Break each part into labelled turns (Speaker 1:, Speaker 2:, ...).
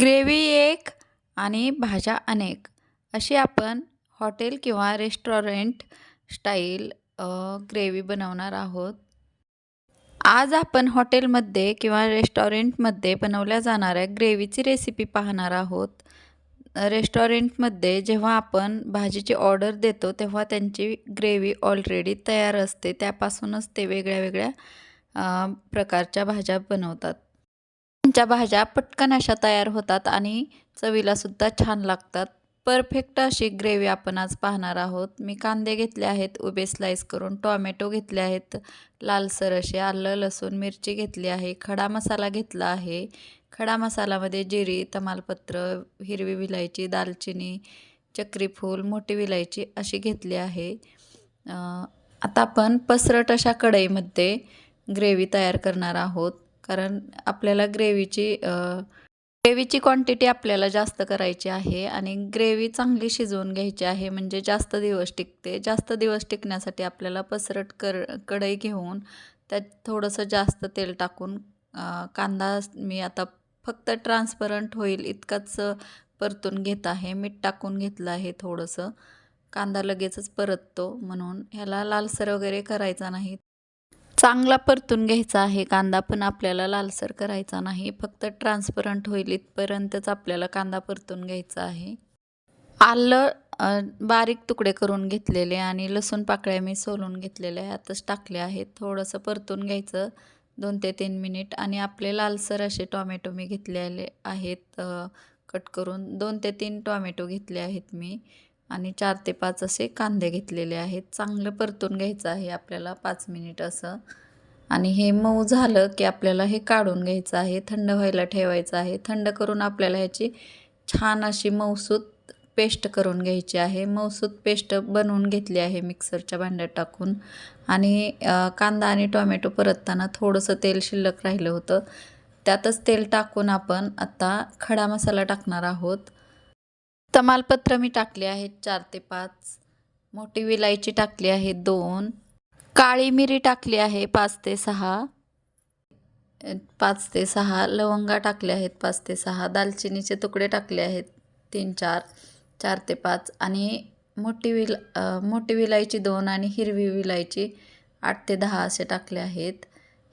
Speaker 1: Gravy एक आणि भाज्या अनेक. अशी आपण हॉटेल किंवा रेस्टॉरंट स्टाईल ग्रेव्ही बनवणार आहोत. आज आपण हॉटेलमध्ये किंवा रेस्टॉरंटमध्ये बनवल्या जाणाऱ्या ग्रेव्हीची रेसिपी पाहणार आहोत. रेस्टॉरंटमध्ये जेव्हा आपण भाजीची ऑर्डर देतो तेव्हा त्यांची ग्रेव्ही ऑलरेडी तयार असते. त्यापासूनच ते वेगळ्या वेगळ्या प्रकारच्या भाज्या बनवतात. ह्यांच्या भाज्या पटकन अशा तयार होतात आणि चवीलासुद्धा छान लागतात. परफेक्ट अशी ग्रेव्ही आपण आज पाहणार आहोत. मी कांदे घेतले आहेत उभे स्लाईस करून टॉमॅटो घेतले आहेत लालसर असे आलं लसूण मिरची घेतली आहे खडा मसाला घेतला आहे. खडा मसालामध्ये जिरी तमालपत्र हिरवी विलायची दालचिनी चक्रीफूल मोठी विलायची अशी घेतली आहे. आता आपण पसरट अशा कढईमध्ये ग्रेव्ही तयार करणार आहोत. कारण आपल्याला ग्रेव्हीची ग्रेव्हीची क्वांटिटी आपल्याला जास्त करायची आहे आणि ग्रेव्ही चांगली शिजवून घ्यायची आहे. म्हणजे जास्त दिवस टिकते. जास्त दिवस टिकण्यासाठी आपल्याला पसरट कर कढई घेऊन त्यात थोडंसं जास्त तेल टाकून कांदा मी आता फक्त ट्रान्सपरंट होईल इतकाच परतून घेत आहे. मीठ टाकून घेतलं आहे थोडंसं. कांदा लगेचच परततो म्हणून ह्याला लालसर वगैरे करायचा नाही. चांगला परतून घ्यायचा आहे. कांदा पण आपल्याला लालसर करायचा नाही. फक्त ट्रान्सपरंट होईल इथपर्यंतच आपल्याला कांदा परतून घ्यायचा आहे. आलं बारीक तुकडे करून घेतलेले आणि लसूण पाकळ्या मी सोलून घेतलेल्या आताच टाकले आहेत. थोडंसं परतून घ्यायचं दोन ते तीन मिनिट आणि आपले लालसर असे टॉमॅटो मी घेतलेले आहेत. कट करून दोन ते तीन टॉमॅटो घेतले आहेत मी. आणि चार ते पाच असे कांदे घेतलेले आहेत. चांगलं परतून घ्यायचं आहे आपल्याला पाच मिनिट असं. आणि हे मऊ झालं की आपल्याला हे काढून घ्यायचं आहे. थंड व्हायला ठेवायचं आहे. थंड करून आपल्याला ह्याची छान अशी मऊसूत पेस्ट करून घ्यायची आहे. मऊसूत पेस्ट बनवून घेतली आहे मिक्सरच्या भांड्यात टाकून. आणि कांदा आणि टोमॅटो परतताना थोडंसं तेल शिल्लक राहिलं होतं. त्यातच तेल टाकून आपण आता खडा मसाला टाकणार आहोत. तमालपत्र मी टाकले आहेत चार ते पाच. मोठी विलायची टाकली आहे दोन. काळी मिरी टाकली आहे पाच ते सहा. पाच ते सहा. लवंगा टाकले आहेत पाच ते सहा. दालचिनीचे तुकडे टाकले आहेत तीन चार. चार ते पाच. आणि मोठी विल मोठी विलायची दोन आणि हिरवी विलायची आठ ते दहा असे टाकले आहेत.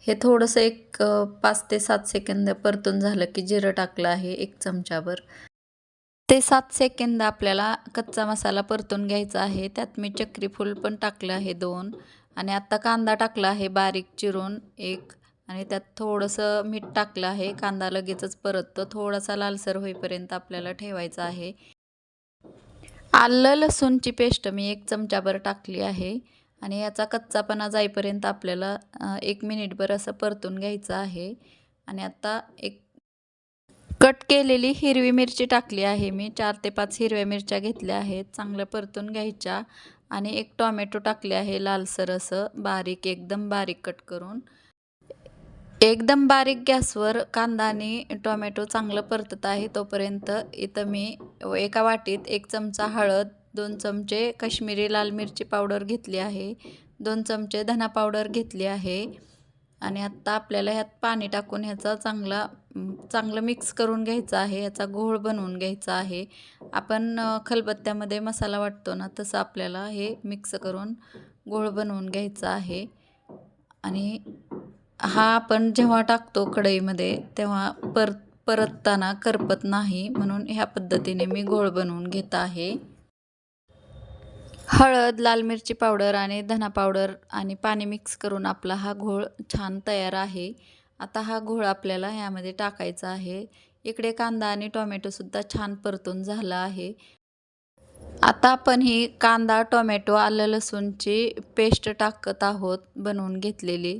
Speaker 1: हे थोडंसं एक पाच ते सात सेकंद परतून झालं की जिरं टाकलं आहे एक चमचाभर. ते सात सेकंद आपल्याला कच्चा मसाला परतून घ्यायचा आहे. त्यात मी चक्रीफूल पण टाकलं आहे दोन. आणि आत्ता कांदा टाकला आहे बारीक चिरून एक. आणि त्यात थोडंसं मीठ टाकलं आहे. कांदा लगेचच परततो. थोडासा लालसर होईपर्यंत आपल्याला ठेवायचा आहे. आलं लसूणची पेस्ट मी एक चमचाभर टाकली आहे. आणि याचा कच्चापणा जाईपर्यंत आपल्याला एक मिनिटभर असं परतून घ्यायचं आहे. आणि आत्ता एक कट केलेली हिरवी मिरची टाकली आहे मी. चार ते पाच हिरव्या मिरच्या घेतल्या आहेत. चांगल्या परतून घ्यायच्या. आणि एक टॉमॅटो टाकले आहे लालसर असं. बारीक एकदम बारीक कट करून. एकदम बारीक गॅसवर कांदा आणि टोमॅटो चांगलं परतत आहे तोपर्यंत इथं मी एका वाटीत एक चमचा हळद दोन चमचे काश्मीरी लाल मिरची पावडर घेतली आहे. दोन चमचे धना पावडर घेतली आहे. आणि आत्ता आपल्याला ह्यात पाणी टाकून ह्याचा चांगला चांगलं मिक्स करून घ्यायचा आहे ह्याचा घोळ बनवून घ्यायचा आहे. आपण खलबत्त्यामध्ये मसाला वाटतो ना तसं आपल्याला हे मिक्स करून घोळ बनवून घ्यायचा आहे. आणि हा आपण जेव्हा टाकतो कढईमध्ये तेव्हा पर परतताना करपत नाही म्हणून ह्या पद्धतीने मी घोळ बनवून घेत आहे. हळद लाल मिरची पावडर आणि धना पावडर आणि पाणी मिक्स करून आपला हा घोळ छान तयार आहे. आता हा घोळ आपल्याला ह्यामध्ये टाकायचा आहे. इकडे कांदा आणि टोमॅटोसुद्धा छान परतून झाला आहे. आता आपण ही कांदा टोमॅटो आलं लसूणची पेस्ट टाकत आहोत बनवून घेतलेली.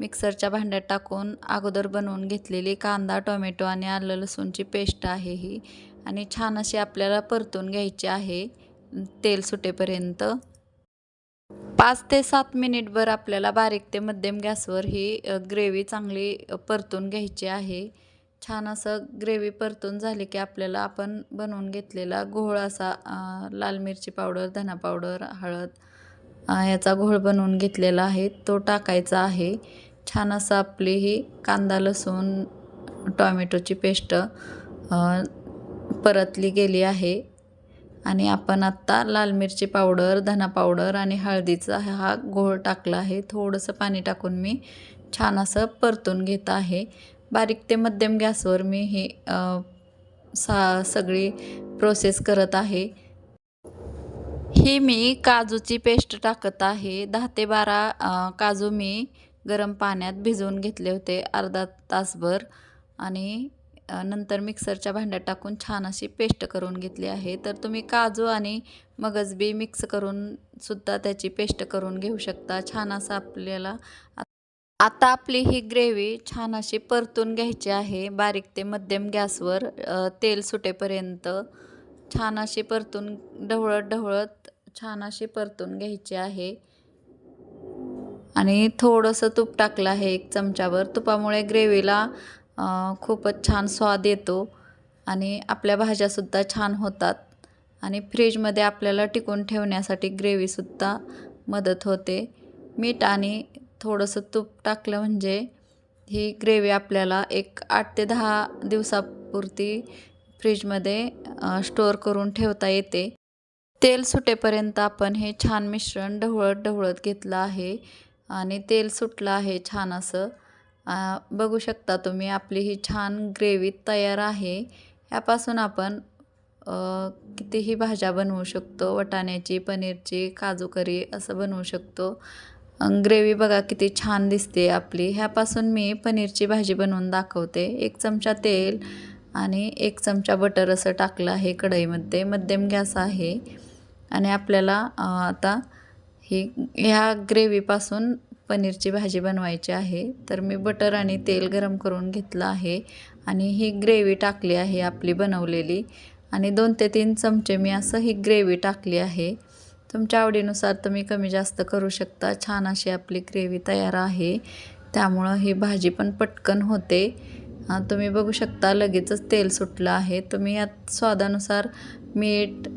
Speaker 1: मिक्सरच्या भांड्यात टाकून अगोदर बनवून घेतलेली कांदा टोमॅटो आणि आलं लसूणची पेस्ट आहे ही. आणि छान अशी आपल्याला परतून घ्यायची आहे. तेल सुटेपर्यंत. पाच ते सात मिनिटभर आपल्याला बारीक ते मध्यम गॅसवर ही ग्रेव्ही चांगली परतून घ्यायची आहे. छान असं ग्रेव्ही परतून झाली की आपल्याला आपण बनवून घेतलेला घोळ असा लाल मिरची पावडर धना पावडर हळद याचा घोळ बनवून घेतलेला आहे. तो टाकायचा आहे. छान असं आपली ही कांदा लसूण टॉमॅटोची पेस्ट परतली गेली आहे. आणि आपण आत्ता लाल मिरची पावडर धना पावडर आणि हळदीचा हा घोळ टाकला आहे. थोडंसं पाणी टाकून मी छान असं परतून घेत आहे. बारीक ते मध्यम गॅसवर मी हे सा सगळी प्रोसेस करत आहे. ही मी काजूची पेस्ट टाकत आहे. दहा ते बारा काजू मी गरम पाण्यात भिजवून घेतले होते अर्धा तासभर. आणि नंतर मिक्सरच्या भांड्यात टाकून छान अशी पेस्ट करून घेतली आहे. तर तुम्ही काजू आणि मगजबी मिक्स करून सुद्धा त्याची पेस्ट करून घेऊ शकता. छान असं आपल्याला आता आपली ही ग्रेव्ही छान अशी परतून घ्यायची आहे. बारीक ते मध्यम गॅसवर तेल सुटेपर्यंत छान अशी परतून ढवळत ढवळत छान अशी परतून घ्यायची आहे. आणि थोडंसं तूप टाकलं आहे एक चमच्यावर तुपामुळे ग्रेव्हीला खूपच छान स्वाद येतो आणि आपल्या भाज्यासुद्धा छान होतात. आणि फ्रीजमध्ये आपल्याला टिकून ठेवण्यासाठी ग्रेव्हीसुद्धा मदत होते. मीठ आणि थोडंसं तूप टाकलं म्हणजे ही ग्रेव्ही आपल्याला एक आठ ते दहा दिवसापुरती फ्रीजमध्ये स्टोअर करून ठेवता येते. तेल सुटेपर्यंत आपण हे छान मिश्रण ढवळत ढवळत घेतलं आहे आणि तेल सुटलं आहे छान असं. बघू शकता तुम्ही आपली ही छान ग्रेव्ही तयार आहे. ह्यापासून आपण कितीही भाज्या बनवू शकतो. वटाण्याची पनीरची काजू करी असं बनवू शकतो. ग्रेव्ही बघा किती छान दिसते आपली. ह्यापासून मी पनीरची भाजी बनवून दाखवते. एक चमचा तेल आणि एक चमचा बटर असं टाकलं आहे कढईमध्ये. मध्यम गॅस आहे. आणि आपल्याला आता ही ह्या ग्रेव्हीपासून पनीरची भाजी बनवायची आहे. तर मी बटर आणि तेल गरम करून घेतलं आहे आणि ही ग्रेव्ही टाकली आहे आपली बनवलेली. आणि दोन ते तीन चमचे मी असं ही ग्रेव्ही टाकली आहे. तुमच्या आवडीनुसार तुम्ही कमी जास्त करू शकता. छान अशी आपली ग्रेव्ही तयार आहे. त्यामुळं ही भाजी पण पटकन होते. तुम्ही बघू शकता लगेचच तेल सुटलं आहे. तुम्ही यात स्वादानुसार मीठ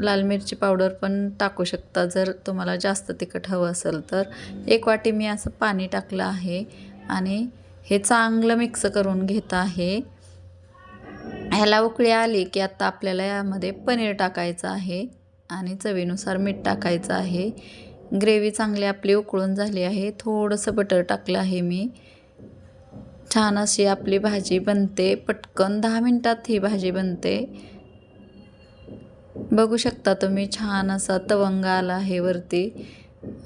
Speaker 1: लाल मिरची पावडर पण टाकू शकता. जर तुम्हाला जास्त तिखट हवं असेल तर. एक वाटी मी असं पाणी टाकलं आहे आणि हे चांगलं मिक्स करून घेत आहे. ह्याला उकळी आली की आत्ता आपल्याला यामध्ये पनीर टाकायचं आहे आणि चवीनुसार मीठ टाकायचं आहे. ग्रेव्ही चांगली आपली उकळून झाली आहे. थोडंसं बटर टाकलं आहे मी. छान अशी आपली भाजी बनते. पटकन दहा मिनटात ही भाजी बनते. बघू शकता तुम्ही छान असा तवंग आला आहे वरती.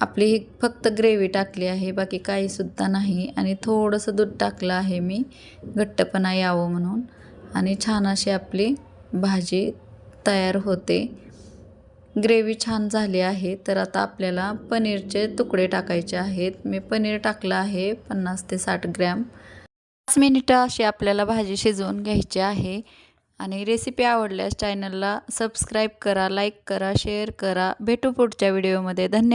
Speaker 1: आपली ही फक्त ग्रेव्ही टाकली आहे बाकी काहीसुद्धा नाही. आणि थोडंसं दूध टाकलं आहे मी घट्टपणा यावं म्हणून. आणि छान अशी आपली भाजी तयार होते. ग्रेव्ही छान झाली आहे तर आता आपल्याला पनीरचे तुकडे टाकायचे आहेत. मी पनीर टाकलं आहे पन्नास ते साठ ग्रॅम. पाच मिनिटं अशी आपल्याला भाजी शिजवून घ्यायची आहे. आणि रेसिपी आवडल्यास चॅनलला सबस्क्राईब करा लाईक करा शेअर करा. भेटू पुढच्या व्हिडिओमध्ये धन्यवाद.